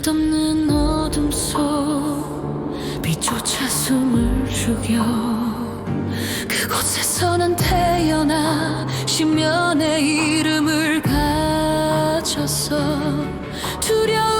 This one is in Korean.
끝없는 어둠 속 빛조차 숨을 죽여. 그곳에서는 태어나 십년의 이름을 가졌어 두려워